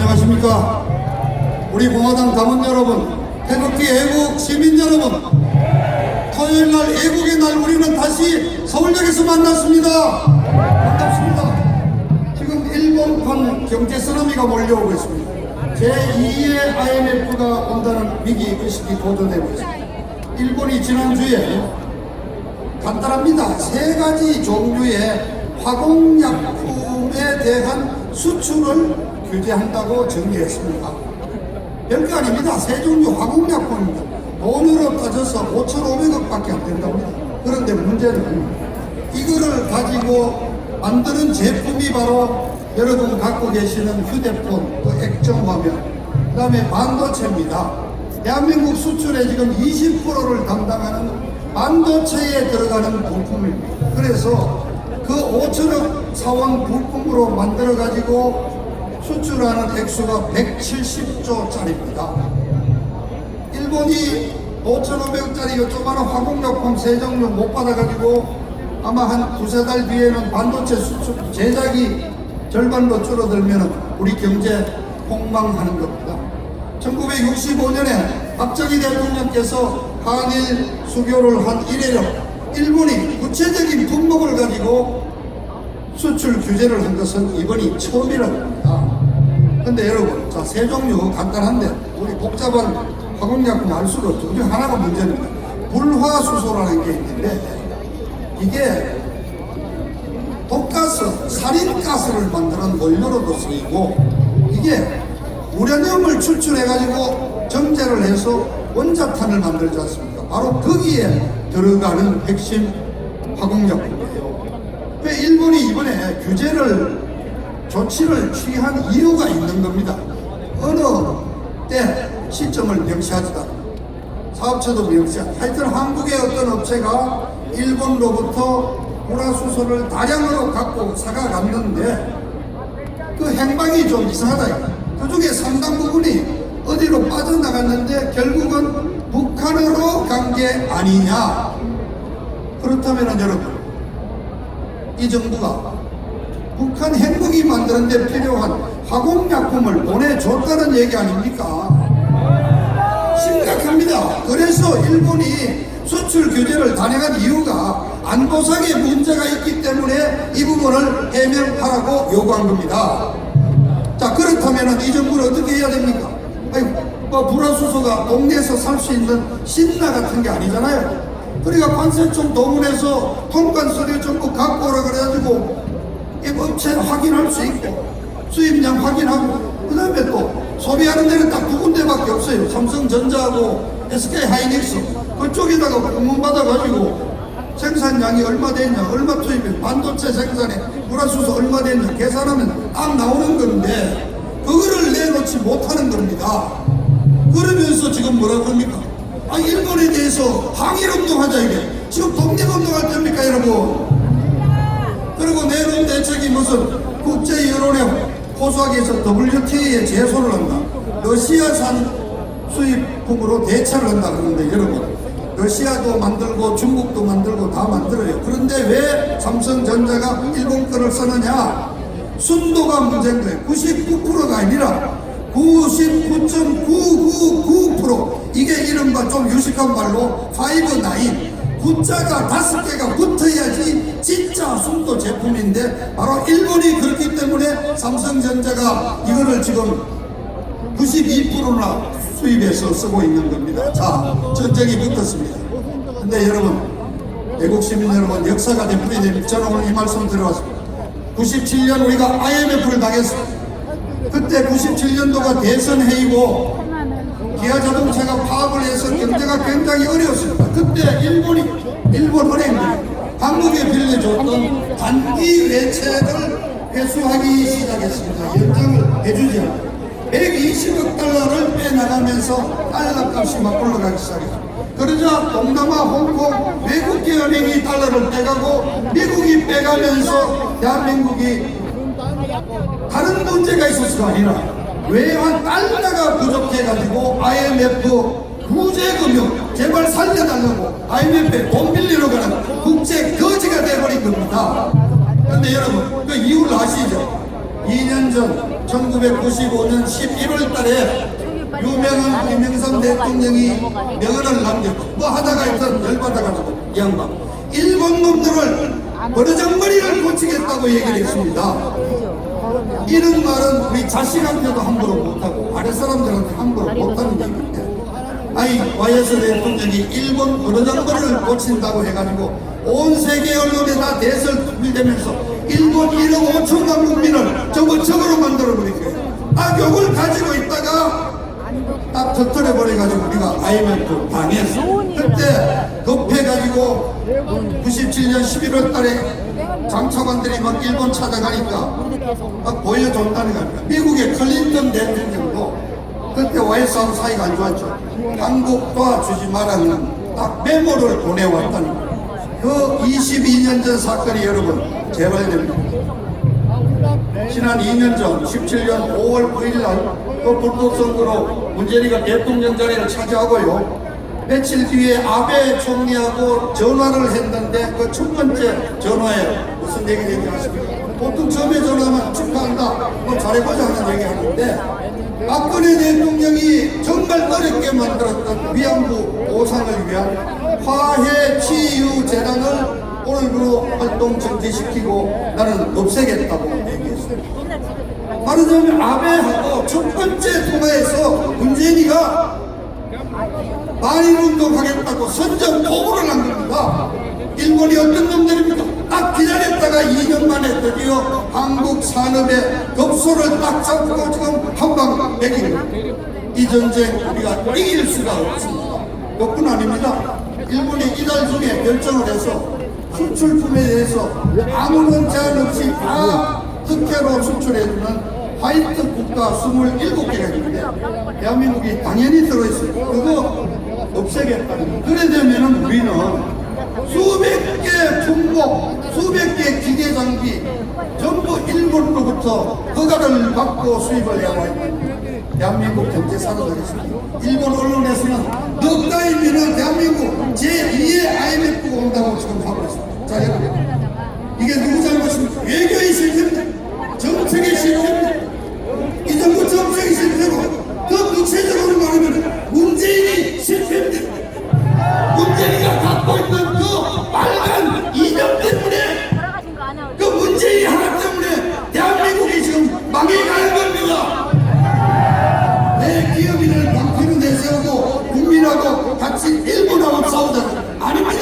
안녕하십니까. 우리 공화당 당원 여러분, 태극기 애국 시민 여러분, 토요일 날 애국의 날 우리는 다시 서울역에서 만났습니다. 반갑습니다. 지금 일본판 경제 쓰나미가 몰려오고 있습니다. 제2의 IMF가 온다는 위기 의식이 고조되고 있습니다. 일본이 지난주에 간단합니다. 세 가지 종류의 화공약품에 대한 수출을 규제한다고 정리했습니다. 별거 아닙니다. 세 종류 화공약품입니다. 돈으로 따져서 5,500억밖에 안 된답니다. 그런데 문제는 이거를 가지고 만드는 제품이 바로 여러분 갖고 계시는 휴대폰, 또 액정화면, 그 다음에 반도체입니다. 대한민국 수출의 지금 20%를 담당하는 반도체에 들어가는 부품입니다. 그래서 그 5천억 사원 부품으로 만들어 가지고 수출하는 액수가 170조짜리입니다. 일본이 5,500억짜리 요조만한 화공약품 세 종류 못 받아가지고 아마 한 두세 달 뒤에는 반도체 수출 제작이 절반로 줄어들면 우리 경제 폭망하는 겁니다. 1965년에 박정희 대통령께서 한일 수교를 한 이래로 일본이 구체적인 품목을 가지고 수출 규제를 한 것은 이번이 처음이라고 합니다. 근데 여러분, 자, 세 종류 간단한데, 우리 복잡한 화공약품 알 수가 없죠. 그중 하나가 문제입니다. 불화수소라는 게 있는데, 이게 독가스, 살인가스를 만드는 원료로도 쓰이고, 이게 우라늄을 출출해가지고 정제를 해서 원자탄을 만들지 않습니까? 바로 거기에 들어가는 핵심 화공약품이에요. 왜 일본이 이번에 규제를 조치를 취한 이유가 있는 겁니다. 어느 때 시점을 명시하지도 않고 사업체도 명시하고 하여튼 한국의 어떤 업체가 일본로부터 불화수소를 다량으로 갖고 사가갔는데 그 행방이 좀 이상하다. 그 중에 상당 부분이 어디로 빠져나갔는데 결국은 북한으로 간 게 아니냐. 그렇다면 여러분, 이 정부가 북한 핵무기 만드는 데 필요한 화공약품을 보내줬다는 얘기 아닙니까? 심각합니다. 그래서 일본이 수출 규제를 단행한 이유가 안보상의 문제가 있기 때문에 이 부분을 해명하라고 요구한 겁니다. 자 그렇다면 이 정부는 어떻게 해야 됩니까? 아니, 뭐 불화수소가 동네에서 살 수 있는 신나 같은 게 아니잖아요. 그러니까 관세청 동원해서 통관 서류 전부 갖고 오라 그래가지고 이 업체 확인할 수 있고 수입량 확인하고 그 다음에 또 소비하는 데는 딱 두 군데밖에 없어요. 삼성전자하고 SK 하이닉스 그쪽에다가 공문 받아가지고 생산량이 얼마 됐냐, 얼마 투입해, 반도체 생산에 불화수소 얼마 됐냐 계산하면 딱 나오는 건데 그거를 내놓지 못하는 겁니다. 그러면서 지금 뭐라 그럽니까? 아 일본에 대해서 항일 운동하자 이게 지금 독립운동할 때입니까 여러분? 그리고 내놓은 대책이 무슨 국제 여론에 호소하기 위해서 WTA에 제소를 한다. 러시아산 수입품으로 대처를 한다 그러는데 여러분 러시아도 만들고 중국도 만들고 다 만들어요. 그런데 왜 삼성전자가 일본 거를 쓰느냐? 순도가 문제인 거예요. 99%가 아니라 99.999% 이게 이른바 좀 유식한 말로 5-9 구자가 다섯 개가 붙어야지 진 짜 순도 제품인데 바로 일본이 그렇기 때문에 삼성전자가 이거를 지금 92%나 수입해서 쓰고 있는 겁니다. 자, 전쟁이 붙었습니다. 근데 여러분, 애국 시민 여러분, 역사가 되풀이 됩니다. 저는 오늘 이 말씀 들어왔습니다. 97년 우리가 IMF를 당했습니다. 그때 97년도가 대선 해이고 기아 자동차가 파업을 해서 경제가 굉장히 어려웠습니다. 그때 일본이 일본 은행이 한국에 빌려줬던 단기 외채를 회수하기 시작했습니다. 연장을 않고 120억 달러를 빼나가면서 달러 값이 막 올라가기 시작했습니다. 그러자 동남아, 홍콩, 외국계 은행이 달러를 빼가고 미국이 빼가면서 대한민국이 다른 문제가 있었을 거 아니라 외환 달러가 부족해가지고 IMF 구제금융 제발 살려달라고 IMF에 돈 빌리러 가는 국제 거지가 돼버린 겁니다. 근데 여러분 그 이유를 아시죠? 2년 22년 전 1995년 11월 달에 유명한 김영삼 대통령이 명언을 남겼고 뭐 하다가 일단 열받아가지고 이 양반 일본 놈들을 버르장머리를 고치겠다고 얘기를 했습니다. 이런 말은 우리 자식한테도 함부로 못하고 아래 사람들한테 함부로 못하는 얘기인데 아이 YS 대통령이 일본 버르장머리를 고친다고 해가지고 온 세계 언론에 다 대설되면서 일본 1억 5천만 국민을 전부 적으로 만들어버린 거예요. 딱 요걸 가지고 있다가 딱 터뜨려 버려가지고 우리가 IMF 당했어. 그때 급해가지고 97년 11월 달에 장차관들이 막 일본 찾아가니까 막 보여줬다는 겁니다. 미국의 클린턴 대통령도 그때 와이스하고 사이가 안 좋았죠. 한국 도와주지 말라는 딱 메모를 보내왔다는 거예요. 그 22년 전 사건이 여러분 재발됩니다. 지난 2년 전 17년 5월 9일 날그 불법 선거로 문재인이가 대통령 자리를 차지하고요. 며칠 뒤에 아베 총리하고 전화를 했는데 그 첫 번째 전화에 무슨 얘기 얘기하십니까? 보통 처음에 전화하면 축하한다, 뭐 잘해보자 하는 얘기 하는데 박근혜 대통령이 정말 어렵게 만들었던 위안부 보상을 위한 화해 치유 재단을 오늘부로 활동 정지시키고 나는 없애겠다고 얘기했습니다. 말하자면 아베하고 첫 번째 통화에서 문재인이가 만일운동 하겠다고 선전 보고를 한 겁니다. 일본이 어떤 놈들입니까? 딱 기다렸다가 2년 만에 드디어 한국 산업의 급소를 딱 잡고 지금 한방 매기는. 이 전쟁 우리가 이길 수가 없습니다. 그뿐 아닙니다. 일본이 이달 중에 결정을 해서 수출품에 대해서 아무런 제한 없이 다 특혜로 수출해주는 화이트 국가 27개가 있는데 대한민국이 당연히 들어있어요. 그거 없애겠다는 거. 그래 되면은 우리는 수백 개 품목, 수백 개 기계 장비 전부 일본으로부터 허가를 받고 수입을 해와 있는 대한민국 경제 살아가겠습니다. 일본 언론에서는 넉 달이면 대한민국 제2의 IMF가 온다고 지금 하고 있습니다. 자, 여러분. 이게 누구 잘못입니까? 외교의 실패입니다. 정책의 실패 국민하고 같